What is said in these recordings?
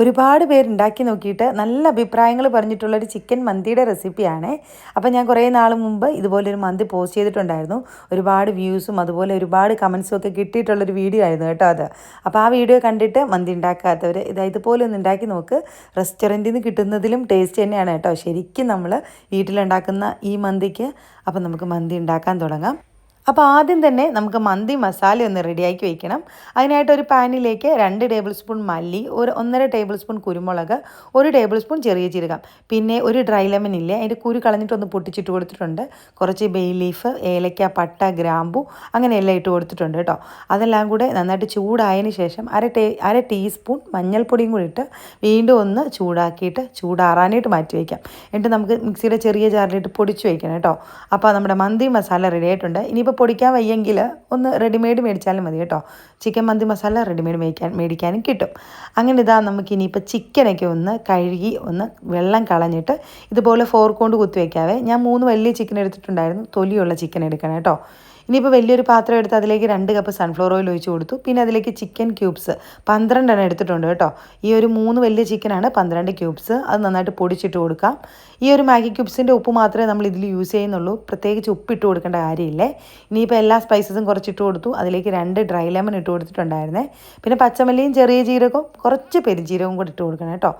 ഒരുപാട് പേര് ഉണ്ടാക്കി നോക്കിയിട്ട് നല്ല അഭിപ്രായങ്ങൾ പറഞ്ഞിട്ടുള്ളൊരു ചിക്കൻ മന്തിയുടെ റെസിപ്പിയാണ്. അപ്പോൾ ഞാൻ കുറേ നാൾ മുമ്പ് ഇതുപോലൊരു മന്തി പോസ്റ്റ് ചെയ്തിട്ടുണ്ടായിരുന്നു. ഒരുപാട് വ്യൂസും അതുപോലെ ഒരുപാട് കമൻസും ഒക്കെ കിട്ടിയിട്ടുള്ളൊരു വീഡിയോ ആയിരുന്നു കേട്ടോ അത്. അപ്പോൾ ആ വീഡിയോ കണ്ടിട്ട് മന്തി ഉണ്ടാക്കാത്തവർ ഇതാ ഇതുപോലെ ഒന്ന് ഉണ്ടാക്കി നോക്ക്. റെസ്റ്റോറന്റിൽ നിന്ന് കിട്ടുന്നതിലും ടേസ്റ്റ് തന്നെയാണ് കേട്ടോ. ശരിക്കും നമ്മൾ വീട്ടിലുണ്ടാക്കുന്ന ഈ മന്തിക്ക് അപ്പോൾ നമുക്ക് മന്തി ഉണ്ടാക്കാൻ തുടങ്ങാം. അപ്പോൾ ആദ്യം തന്നെ നമുക്ക് മന്തി മസാല ഒന്ന് റെഡിയാക്കി വയ്ക്കണം അതിനായിട്ട് ഒരു പാനിലേക്ക് രണ്ട് ടേബിൾ സ്പൂൺ മല്ലി ഒരു ഒന്നര ടേബിൾ സ്പൂൺ കുരുമുളക് ഒരു ടേബിൾ സ്പൂൺ ചെറിയ ജീരകം. പിന്നെ ഒരു ഡ്രൈ ലെമൺ ഇല്ലേ അതിന്റെ കുരു കളഞ്ഞിട്ടൊന്ന് പൊട്ടിച്ചിട്ട് കൊടുത്തിട്ടുണ്ട്. കുറച്ച് ബേ ലീഫ് ഏലക്ക പട്ട ഗ്രാമ്പു അങ്ങനെയെല്ലാം ഇട്ട് കൊടുത്തിട്ടുണ്ട് കേട്ടോ. അതെല്ലാം കൂടെ നന്നായിട്ട് ചൂടായതിന് ശേഷം അര ടേ അര ടീസ്പൂൺ മഞ്ഞൾപ്പൊടിയും കൂടി ഇട്ട് വീണ്ടും ഒന്ന് ചൂടാക്കിയിട്ട് ചൂടാറാനായിട്ട് മാറ്റി വയ്ക്കാം എന്നിട്ട് നമുക്ക് മിക്സിയുടെ ചെറിയ ജാറിലിട്ട് പൊടിച്ച് വയ്ക്കണം കേട്ടോ. അപ്പോൾ നമ്മുടെ മന്തി മസാല റെഡി ആയിട്ടുണ്ട്. ഇനിയിപ്പോൾ പൊടിക്കാൻ വയ്യെങ്കിൽ ഒന്ന് റെഡിമെയ്ഡ് മേടിച്ചാലും മതി കേട്ടോ. ചിക്കൻ മന്തി മസാല റെഡിമെയ്ഡ് മേടിക്കാൻ മേടിക്കാനും കിട്ടും. അങ്ങനെ ഇതാ നമുക്ക് ഇനിയിപ്പോൾ ചിക്കനൊക്കെ ഒന്ന് കഴുകി ഒന്ന് വെള്ളം കളഞ്ഞിട്ട് ഇതുപോലെ ഫോർക്ക് കൊണ്ട് കുത്തി വയ്ക്കാവേ ഞാൻ മൂന്ന് വലിയ ചിക്കൻ എടുത്തിട്ടുണ്ടായിരുന്നു. തൊലിയുള്ള ചിക്കൻ എടുക്കണം കേട്ടോ. ഇനിയിപ്പോൾ വലിയൊരു പാത്രം എടുത്ത് അതിലേക്ക് രണ്ട് കപ്പ് സൺഫ്ലവർ ഓയിൽ ഒഴിച്ച് കൊടുത്തു. പിന്നെ അതിലേക്ക് ചിക്കൻ ക്യൂബ്സ് പന്ത്രണ്ടെണ്ണം എടുത്തിട്ടുണ്ട് കേട്ടോ. ഈ ഒരു മൂന്ന് വലിയ ചിക്കനാണ് പന്ത്രണ്ട് ക്യൂബ്സ് അത് നന്നായിട്ട് പൊടിച്ചിട്ട് കൊടുക്കാം. ഈ ഒരു മാഗി ക്യൂബ്സിന്റെ ഉപ്പ് മാത്രമേ നമ്മൾ ഇതിൽ യൂസ് ചെയ്യുന്നുള്ളൂ. പ്രത്യേകിച്ച് ഉപ്പിട്ട് കൊടുക്കേണ്ട കാര്യമില്ലേ? ഇനിയിപ്പോൾ എല്ലാ സ്പൈസസും കുറച്ചിട്ട് കൊടുത്തു. അതിലേക്ക് രണ്ട് ഡ്രൈ ലെമൺ ഇട്ട് കൊടുത്തിട്ടുണ്ടായിരുന്നേ. പിന്നെ പച്ചമല്ലിയും ചെറിയ ജീരകവും കുറച്ച് പെരുജീരകവും കൂടി ഇട്ട് കൊടുക്കണം കേട്ടോ.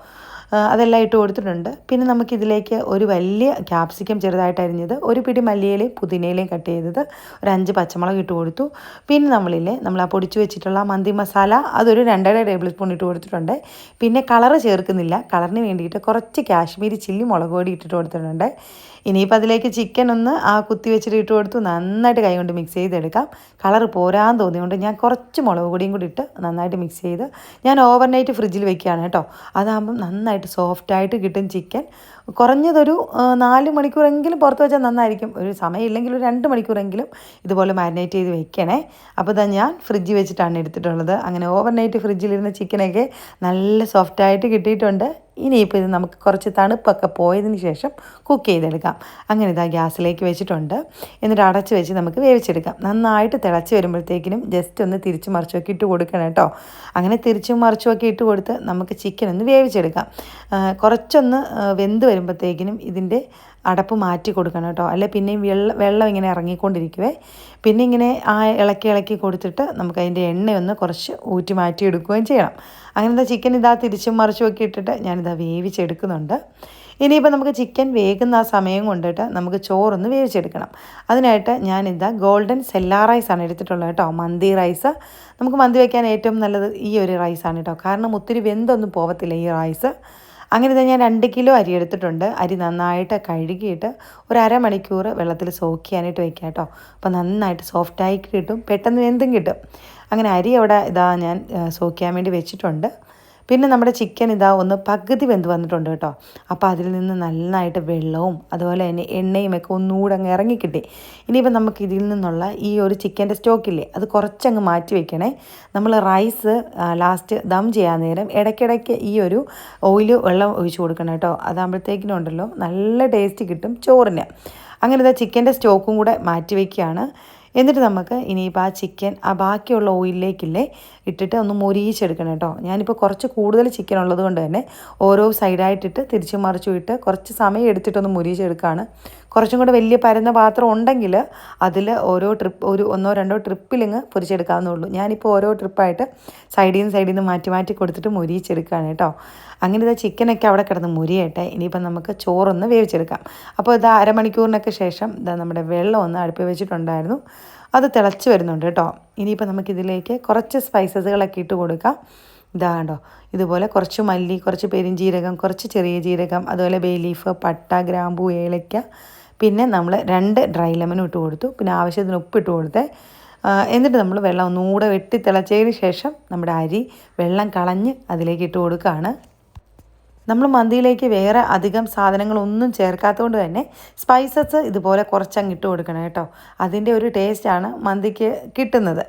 അതെല്ലാം ഇട്ട് കൊടുത്തിട്ടുണ്ട്. പിന്നെ നമുക്കിതിലേക്ക് ഒരു വലിയ ക്യാപ്സിക്കം ചെറുതായിട്ട് അരിഞ്ഞത് ഒരു പിടി മല്ലിയിലയും പുതിനയിലയും കട്ട് ചെയ്തത് ഒരു അഞ്ച് പച്ചമുളക് ഇട്ട് കൊടുത്തു. പിന്നെ നമ്മളില്ലേ നമ്മൾ ആ പൊടിച്ച് വെച്ചിട്ടുള്ള മന്തി മസാല അതൊരു രണ്ടര ടേബിൾ സ്പൂൺ ഇട്ട് കൊടുത്തിട്ടുണ്ട്. പിന്നെ കളറ് ചേർക്കുന്നില്ല. കളറിന് വേണ്ടിയിട്ട് കുറച്ച് കാശ്മീരി ചില്ലി മുളക് പൊടി ഇട്ടിട്ട് കൊടുത്തിട്ടുണ്ട്. ഇനിയിപ്പോൾ അതിലേക്ക് ചിക്കൻ ഒന്ന് ആ കുത്തി വെച്ചിട്ട് ഇട്ട് കൊടുത്തു. നന്നായിട്ട് കൈ കൊണ്ട് മിക്സ് ചെയ്തെടുക്കാം. കളർ പോരാൻ തോന്നിയതുകൊണ്ട് ഞാൻ കുറച്ച് മുളക് പൊടിയും കൂടി ഇട്ട് നന്നായിട്ട് മിക്സ് ചെയ്ത് ഞാൻ ഓവർനൈറ്റ് ഫ്രിഡ്ജിൽ വെക്കുകയാണ് കേട്ടോ. അതാകുമ്പം നന്നായിട്ട് സോഫ്റ്റായിട്ട് കിട്ടും ചിക്കൻ കുറഞ്ഞതൊരു നാല് മണിക്കൂറെങ്കിലും പുറത്ത് വെച്ചാൽ നന്നായിരിക്കും. ഒരു സമയമില്ലെങ്കിൽ ഒരു രണ്ട് മണിക്കൂറെങ്കിലും ഇതുപോലെ മാരിനേറ്റ് ചെയ്ത് വെക്കണേ. അപ്പോൾ തന്നെ ഞാൻ ഫ്രിഡ്ജിൽ വെച്ചിട്ടാണ് എടുത്തിട്ടുള്ളത്. അങ്ങനെ ഓവർനൈറ്റ് ഫ്രിഡ്ജിലിരുന്ന ചിക്കനൊക്കെ നല്ല സോഫ്റ്റായിട്ട് കിട്ടിയിട്ടുണ്ട്. ഇനിയിപ്പോൾ ഇത് നമുക്ക് കുറച്ച് തണുപ്പൊക്കെ പോയതിന് ശേഷം കുക്ക് ചെയ്തെടുക്കാം. അങ്ങനെ ഇതാ ഗ്യാസിലേക്ക് വെച്ചിട്ടുണ്ട്. എന്നിട്ട് അടച്ച് വെച്ച് നമുക്ക് വേവിച്ചെടുക്കാം. നന്നായിട്ട് തിളച്ച് വരുമ്പോഴത്തേക്കിനും ജസ്റ്റ് ഒന്ന് തിരിച്ച് മറിച്ചൊക്കെ ഇട്ട് കൊടുക്കണം കേട്ടോ. അങ്ങനെ തിരിച്ചും മറിച്ചുമൊക്കെ ഇട്ട് കൊടുത്ത് നമുക്ക് ചിക്കൻ ഒന്ന് വേവിച്ചെടുക്കാം കുറച്ചൊന്ന് വെന്ത് വരുമ്പോഴത്തേക്കിനും ഇതിന്റെ അടപ്പ് മാറ്റി കൊടുക്കണം കേട്ടോ. അല്ലെ പിന്നെയും വെള്ളം വെള്ളം ഇങ്ങനെ ഇറങ്ങിക്കൊണ്ടിരിക്കുവേ. പിന്നെ ഇങ്ങനെ ആ ഇളക്കി ഇളക്കി കൊടുത്തിട്ട് നമുക്ക് അതിന്റെ എണ്ണയൊന്ന് കുറച്ച് ഊറ്റി മാറ്റി എടുക്കുകയും ചെയ്യണം. അങ്ങനത്തെ ചിക്കൻ ഇതാ തിരിച്ചും മറിച്ചും ഒക്കെ ഇട്ടിട്ട് ഞാനിതാ വേവിച്ചെടുക്കുന്നുണ്ട്. ഇനിയിപ്പോൾ നമുക്ക് ചിക്കൻ വേകുന്ന ആ സമയം കൊണ്ടിട്ട് നമുക്ക് ചോറൊന്ന് വേവിച്ചെടുക്കണം. അതിനായിട്ട് ഞാനിതാ ഗോൾഡൻ സെല്ലാ റൈസാണ് എടുത്തിട്ടുള്ളത് കേട്ടോ. മന്തി റൈസ് നമുക്ക് മന്തി വയ്ക്കാൻ ഏറ്റവും നല്ലത് ഈ ഒരു റൈസാണ് കേട്ടോ. കാരണം ഒത്തിരി വെന്തൊന്നും പോകത്തില്ല ഈ റൈസ് അങ്ങനെ തന്നെ ഞാൻ രണ്ട് കിലോ അരി എടുത്തിട്ടുണ്ട്. അരി നന്നായിട്ട് കഴുകിയിട്ട് ഒരു അരമണിക്കൂർ വെള്ളത്തിൽ സോക്ക് ചെയ്യാനായിട്ട് വയ്ക്കാം കേട്ടോ. അപ്പോൾ നന്നായിട്ട് സോഫ്റ്റായി കിട്ടും. പെട്ടെന്ന് എന്തും കിട്ടും. അങ്ങനെ അരി അവിടെ ഇതാ ഞാൻ സോക്ക് ചെയ്യാൻ വേണ്ടി വെച്ചിട്ടുണ്ട്. പിന്നെ നമ്മുടെ ചിക്കൻ ഇതാ ഒന്ന് പകുതി വെന്ത് വന്നിട്ടുണ്ട് കേട്ടോ. അപ്പോൾ അതിൽ നിന്ന് നന്നായിട്ട് വെള്ളവും അതുപോലെ തന്നെ എണ്ണയും ഒക്കെ ഒന്നുകൂടെ അങ്ങ് ഇറങ്ങിക്കിട്ടി. ഇനിയിപ്പോൾ നമുക്ക് ഇതിൽ നിന്നുള്ള ഈ ഒരു ചിക്കന്റെ സ്റ്റോക്കില്ലേ അത് കുറച്ചങ്ങ് മാറ്റി വെക്കണേ. നമ്മൾ റൈസ് ലാസ്റ്റ് ദം ചെയ്യാൻ നേരം ഇടയ്ക്കിടയ്ക്ക് ഈ ഒരു ഓയിൽ വെള്ളം ഒഴിച്ച് കൊടുക്കണം കേട്ടോ. അതാകുമ്പോഴത്തേക്കിനും ഉണ്ടല്ലോ നല്ല ടേസ്റ്റ് കിട്ടും ചോറിന്. അങ്ങനെ ഇതാ ചിക്കന്റെ സ്റ്റോക്കും കൂടെ മാറ്റി വയ്ക്കുകയാണ് എന്നിട്ട് നമുക്ക് ഇനിയിപ്പോൾ ആ ചിക്കൻ ആ ബാക്കിയുള്ള ഓയിലിലേക്കില്ലേ ഇട്ടിട്ട് ഒന്ന് മൊരിയിച്ചെടുക്കണം കേട്ടോ. ഞാനിപ്പോൾ കുറച്ച് കൂടുതൽ ചിക്കൻ ഉള്ളത് കൊണ്ട് തന്നെ ഓരോ സൈഡായിട്ടിട്ട് തിരിച്ചു മറിച്ചു ഇട്ട് കുറച്ച് സമയം എടുത്തിട്ടൊന്ന് മുരിയിച്ചെടുക്കുകയാണ് കുറച്ചും കൂടെ വലിയ പരന്ന പാത്രം ഉണ്ടെങ്കിൽ അതിൽ ഓരോ ട്രിപ്പ് ഒരു ഒന്നോ രണ്ടോ ട്രിപ്പിലിങ്ങ് പൊരിച്ചെടുക്കാവുന്നുള്ളൂ ഞാനിപ്പോൾ ഓരോ ട്രിപ്പായിട്ട് സൈഡിൽ നിന്ന് സൈഡിൽ നിന്ന് മാറ്റി മാറ്റി കൊടുത്തിട്ട് മുരിയിച്ചെടുക്കുകയാണ് കേട്ടോ. അങ്ങനെ ഇതാ ചിക്കനൊക്കെ അവിടെ കിടന്ന് മുരിയട്ടെ. ഇനിയിപ്പം നമുക്ക് ചോറൊന്ന് വേവിച്ചെടുക്കാം. അപ്പോൾ ഇത് അരമണിക്കൂറിനൊക്കെ ശേഷം ഇതാ നമ്മുടെ വെള്ളം ഒന്ന് അടുപ്പിൽ വെച്ചിട്ടുണ്ടായിരുന്നു. അത് തിളച്ച് വരുന്നുണ്ട് കേട്ടോ. ഇനിയിപ്പോൾ നമുക്കിതിലേക്ക് കുറച്ച് സ്പൈസസുകളൊക്കെ ഇട്ട് കൊടുക്കാം. ഇതാ കണ്ടോ. ഇതുപോലെ കുറച്ച് മല്ലി കുറച്ച് പെരിഞ്ജീരകം കുറച്ച് ചെറിയ ജീരകം അതുപോലെ ബേ ലീഫ് പട്ട ഗ്രാമ്പൂ ഏലയ്ക്ക പിന്നെ നമ്മൾ രണ്ട് ഡ്രൈ ലെമനും ഇട്ട് കൊടുത്തു. പിന്നെ ആവശ്യത്തിന് ഉപ്പ് ഇട്ട് കൊടുത്തേ. എന്നിട്ട് നമ്മൾ വെള്ളം ഒന്നുകൂടെ വെട്ടി തിളച്ചതിന് ശേഷം നമ്മുടെ അരി വെള്ളം കളഞ്ഞ് അതിലേക്ക് ഇട്ട് കൊടുക്കുകയാണ്. നമ്മൾ മന്തിയിലേക്ക് വേറെ അധികം സാധനങ്ങളൊന്നും ചേർക്കാത്തതുകൊണ്ട് തന്നെ സ്പൈസസ് ഇതുപോലെ കുറച്ചങ്ങ് ഇട്ട് കൊടുക്കണം കേട്ടോ. അതിന്റെ ഒരു ടേസ്റ്റാണ് മന്തിക്ക് കിട്ടുന്നത്.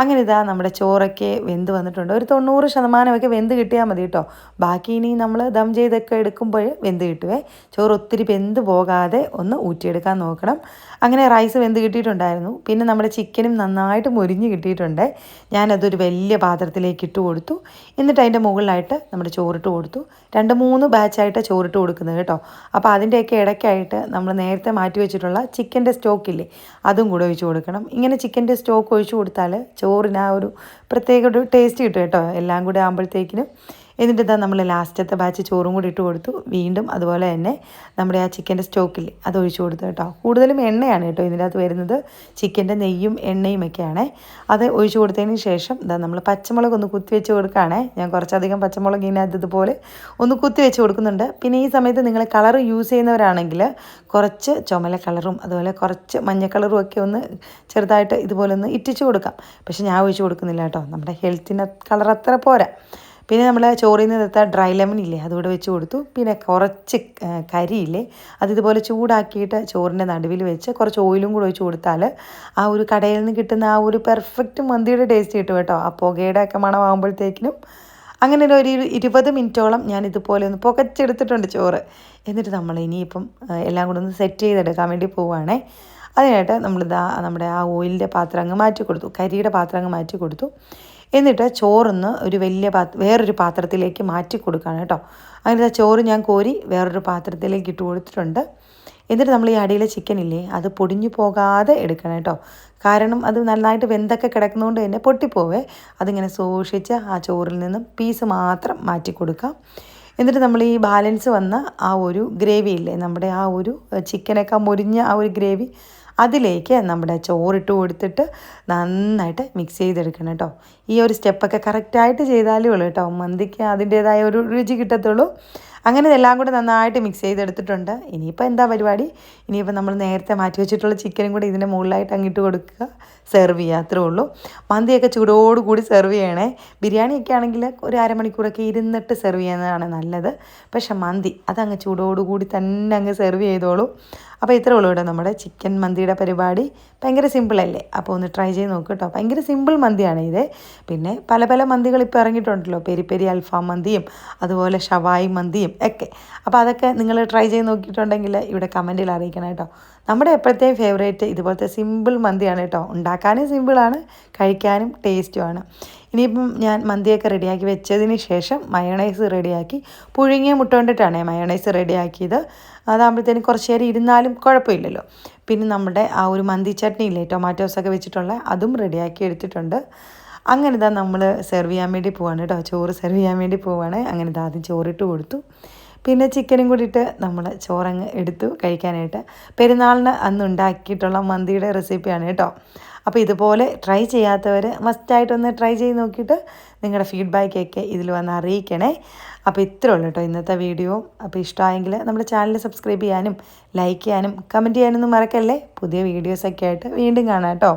അങ്ങനെ ഇതാ നമ്മുടെ ചോറൊക്കെ വെന്ത് വന്നിട്ടുണ്ട്. ഒരു തൊണ്ണൂറ് ശതമാനമൊക്കെ വെന്ത് കിട്ടിയാൽ മതി കേട്ടോ. ബാക്കി ഇനി നമ്മൾ ദം ചെയ്തൊക്കെ എടുക്കുമ്പോൾ വെന്ത് കിട്ടുവേ. ചോറ് ഒത്തിരി വെന്ത് പോകാതെ ഒന്ന് ഊറ്റിയെടുക്കാൻ നോക്കണം. അങ്ങനെ റൈസ് വെന്ത് കിട്ടിയിട്ടുണ്ടായിരുന്നു. പിന്നെ നമ്മുടെ ചിക്കനും നന്നായിട്ട് മുരിഞ്ഞ് കിട്ടിയിട്ടുണ്ട്. ഞാനതൊരു വലിയ പാത്രത്തിലേക്ക് ഇട്ട് കൊടുത്തു. എന്നിട്ട് അതിന്റെ മുകളിലായിട്ട് നമ്മുടെ ചോറിട്ട് കൊടുത്തു. രണ്ട് മൂന്ന് ബാച്ചായിട്ട് ചോറിട്ട് കൊടുക്കുന്നത് കേട്ടോ. അപ്പോൾ അതിന്റെയൊക്കെ ഇടയ്ക്കായിട്ട് നമ്മൾ നേരത്തെ മാറ്റി വെച്ചിട്ടുള്ള ചിക്കന്റെ സ്റ്റോക്കില്ലേ അതും കൂടെ ഒഴിച്ച് കൊടുക്കണം. ഇങ്ങനെ ചിക്കന്റെ സ്റ്റോക്ക് ഒഴിച്ചു കൊടുത്താൽ ചോറിന് ആ ഒരു പ്രത്യേക ഒരു ടേസ്റ്റ് കിട്ടും കേട്ടോ. എല്ലാം കൂടെ ആകുമ്പോഴത്തേക്കിനും. എന്നിട്ട് ഇതാ നമ്മൾ ലാസ്റ്റത്തെ ബാച്ച് ചോറും കൂടി ഇട്ട് കൊടുത്തു. വീണ്ടും അതുപോലെ തന്നെ നമ്മുടെ ആ ചിക്കന്റെ സ്റ്റോക്കിൽ അത് ഒഴിച്ചു കൊടുത്തു കേട്ടോ. കൂടുതലും എണ്ണയാണ് കേട്ടോ ഇതിന്റെ അകത്ത് വരുന്നത് ചിക്കന്റെ നെയ്യും എണ്ണയും ഒക്കെയാണ്. അത് ഒഴിച്ചു കൊടുത്തതിന് ശേഷം ഇതാ നമ്മൾ പച്ചമുളക് ഒന്ന് കുത്തി വെച്ച് കൊടുക്കുകയാണേ. ഞാൻ കുറച്ചധികം പച്ചമുളക് ഇതിനകത്ത് ഇതുപോലെ ഒന്ന് കുത്തി വെച്ച് കൊടുക്കുന്നുണ്ട്. പിന്നെ ഈ സമയത്ത് നിങ്ങൾ കളർ യൂസ് ചെയ്യുന്നവരാണെങ്കിൽ കുറച്ച് ചുമല കളറും അതുപോലെ കുറച്ച് മഞ്ഞ കളറും ഒക്കെ ഒന്ന് ചെറുതായിട്ട് ഇതുപോലെ ഒന്ന് ഇറ്റിച്ച് കൊടുക്കാം. പക്ഷെ ഞാൻ ഒഴിച്ചു കൊടുക്കുന്നില്ല കേട്ടോ. നമ്മുടെ ഹെൽത്തിന് കളർ അത്ര പോരാ. പിന്നെ നമ്മൾ ചോറിൽ നിന്ന് ഡ്രൈ ലെമൺ ഇല്ലേ അതുകൂടെ വെച്ച് കൊടുത്തു. പിന്നെ കുറച്ച് കരിയില്ലേ അത് ഇതുപോലെ ചൂടാക്കിയിട്ട് ചോറിന്റെ നടുവിൽ വെച്ച് കുറച്ച് ഓയിലും കൂടെ ഒഴിച്ച് കൊടുത്താൽ ആ ഒരു കടയിൽ നിന്ന് കിട്ടുന്ന ആ ഒരു പെർഫെക്റ്റ് മന്തിയുടെ ടേസ്റ്റ് കിട്ടും കേട്ടോ. ആ പുകയുടെ ഒക്കെ മണമാകുമ്പോഴത്തേക്കിനും അങ്ങനെ ഒരു ഇരുപത് മിനിറ്റോളം ഞാൻ ഇതുപോലെ ഒന്ന് പുകച്ചെടുത്തിട്ടുണ്ട് ചോറ്. എന്നിട്ട് നമ്മൾ ഇനിയിപ്പം എല്ലാം കൂടെ ഒന്ന് സെറ്റ് ചെയ്തെടുക്കാൻ വേണ്ടി പോവുകയാണേ അതിനായിട്ട് നമ്മളിതാ നമ്മുടെ ആ ഓയിലിന്റെ പാത്രം അങ്ങ് മാറ്റി കൊടുത്തു കരിയുടെ പാത്രം അങ്ങ് മാറ്റി കൊടുത്തു. എന്നിട്ട് ചോറൊന്ന് ഒരു വലിയ പാത്ര വേറൊരു പാത്രത്തിലേക്ക് മാറ്റി കൊടുക്കുകയാണ് കേട്ടോ. അങ്ങനെ ചോറ് ഞാൻ കോരി വേറൊരു പാത്രത്തിലേക്ക് ഇട്ട് കൊടുത്തിട്ടുണ്ട്. എന്നിട്ട് നമ്മൾ ഈ അടിയിലെ ചിക്കൻ ഇല്ലേ അത് പൊടിഞ്ഞു പോകാതെ എടുക്കണം കേട്ടോ. കാരണം അത് നന്നായിട്ട് വെന്തൊക്കെ കിടക്കുന്നതുകൊണ്ട് തന്നെ പൊട്ടിപ്പോവേ. അതിങ്ങനെ സൂക്ഷിച്ച് ആ ചോറിൽ നിന്നും പീസ് മാത്രം മാറ്റി കൊടുക്കാം. എന്നിട്ട് നമ്മൾ ഈ ബാലൻസ് വന്ന ആ ഒരു ഗ്രേവി ഇല്ലേ നമ്മുടെ ആ ഒരു ചിക്കനൊക്കെ മുരിഞ്ഞ ആ ഒരു ഗ്രേവി അതിലേക്ക് നമ്മുടെ ചോറിട്ട് കൊടുത്തിട്ട് നന്നായിട്ട് മിക്സ് ചെയ്തെടുക്കണം കേട്ടോ ഈ ഒരു സ്റ്റെപ്പൊക്കെ കറക്റ്റായിട്ട് ചെയ്താലേ ഉള്ളൂ കേട്ടോ മന്തിക്ക് അതിന്റേതായ ഒരു രുചി കിട്ടത്തുള്ളൂ. അങ്ങനെ ഇതെല്ലാം കൂടെ നന്നായിട്ട് മിക്സ് ചെയ്തെടുത്തിട്ടുണ്ട്. ഇനിയിപ്പോൾ എന്താ പരിപാടി? ഇനിയിപ്പോൾ നമ്മൾ നേരത്തെ മാറ്റി വെച്ചിട്ടുള്ള ചിക്കനും കൂടി ഇതിന്റെ മുകളിലായിട്ട് അങ്ങിട്ട് കൊടുക്കുക. സെർവ് ചെയ്യുക അത്രേ ഉള്ളൂ. മന്തിയൊക്കെ ചൂടോടുകൂടി സെർവ് ചെയ്യണേ. ബിരിയാണിയൊക്കെ ആണെങ്കിൽ ഒരു അരമണിക്കൂറൊക്കെ ഇരുന്നിട്ട് സെർവ് ചെയ്യുന്നതാണ് നല്ലത്. പക്ഷെ മന്തി അതങ്ങ് ചൂടോടുകൂടി തന്നെ അങ്ങ് സെർവ് ചെയ്തോളൂ. അപ്പോൾ ഇത്രേ ഉള്ളൂ കേട്ടോ നമ്മുടെ ചിക്കൻ മന്തിയുടെ പരിപാടി. ഭയങ്കര സിമ്പിളല്ലേ അപ്പോൾ ഒന്ന് ട്രൈ ചെയ്ത് നോക്കുക കേട്ടോ. ഭയങ്കര സിമ്പിൾ മന്തിയാണ് ഇത്. പിന്നെ പല പല മന്തികൾ ഇപ്പോൾ ഇറങ്ങിയിട്ടുണ്ടല്ലോ. പെരി പെരി അൽഫാം മന്തിയും അതുപോലെ ഷവായി മന്തിയും. ഒക്കെ. അപ്പോൾ അതൊക്കെ നിങ്ങൾ ട്രൈ ചെയ്ത് നോക്കിയിട്ടുണ്ടെങ്കിൽ ഇവിടെ കമന്റിൽ അറിയിക്കണം കേട്ടോ. നമ്മുടെ എപ്പോഴത്തെയും ഫേവറേറ്റ് ഇതുപോലത്തെ സിമ്പിൾ മന്തിയാണ് കേട്ടോ. ഉണ്ടാക്കാനും സിമ്പിളാണ് കഴിക്കാനും ടേസ്റ്റുമാണ് ഇനിയിപ്പം ഞാൻ മന്തിയൊക്കെ റെഡിയാക്കി വെച്ചതിന് ശേഷം മയണൈസ് റെഡിയാക്കി പുഴുങ്ങിയ മുട്ട കൊണ്ടിട്ടാണ് മയണൈസ് റെഡിയാക്കിയത് അതാകുമ്പോഴത്തേനും കുറച്ച് നേരം ഇരുന്നാലും കുഴപ്പമില്ലല്ലോ. പിന്നെ നമ്മുടെ ആ ഒരു മന്തി ചട്നി ഇല്ലേ ടൊമാറ്റോസൊക്കെ വെച്ചിട്ടുള്ള അതും റെഡിയാക്കി എടുത്തിട്ടുണ്ട്. അങ്ങനെ ഇതാ നമ്മൾ സെർവ് ചെയ്യാൻ വേണ്ടി പോവാണ് കേട്ടോ ചോറ് സെർവ് ചെയ്യാൻ വേണ്ടി പോവാണ്. അങ്ങനെ ഇതാ ആദ്യം ചോറിട്ട് കൊടുത്തു. പിന്നെ ചിക്കനും കൂടിയിട്ട് നമ്മൾ ചോറങ്ങ് എടുത്തു കഴിക്കാനായിട്ട്. പെരുന്നാളിന് അന്ന് ഉണ്ടാക്കിയിട്ടുള്ള മന്തിയുടെ റെസിപ്പിയാണ് കേട്ടോ അപ്പോൾ ഇതുപോലെ ട്രൈ ചെയ്യാത്തവർ മസ്റ്റായിട്ടൊന്ന് ട്രൈ ചെയ്ത് നോക്കിയിട്ട് നിങ്ങളുടെ ഫീഡ്ബാക്കൊക്കെ ഇതിൽ വന്ന് അറിയിക്കണേ. അപ്പോൾ ഇത്രേ ഉള്ളൂ കേട്ടോ ഇന്നത്തെ വീഡിയോ അപ്പോൾ ഇഷ്ടമായെങ്കിൽ നമ്മുടെ ചാനൽ സബ്സ്ക്രൈബ് ചെയ്യാനും ലൈക്ക് ചെയ്യാനും കമന്റ് ചെയ്യാനൊന്നും മറക്കല്ലേ? പുതിയ വീഡിയോസൊക്കെ ആയിട്ട് വീണ്ടും കാണാം കേട്ടോ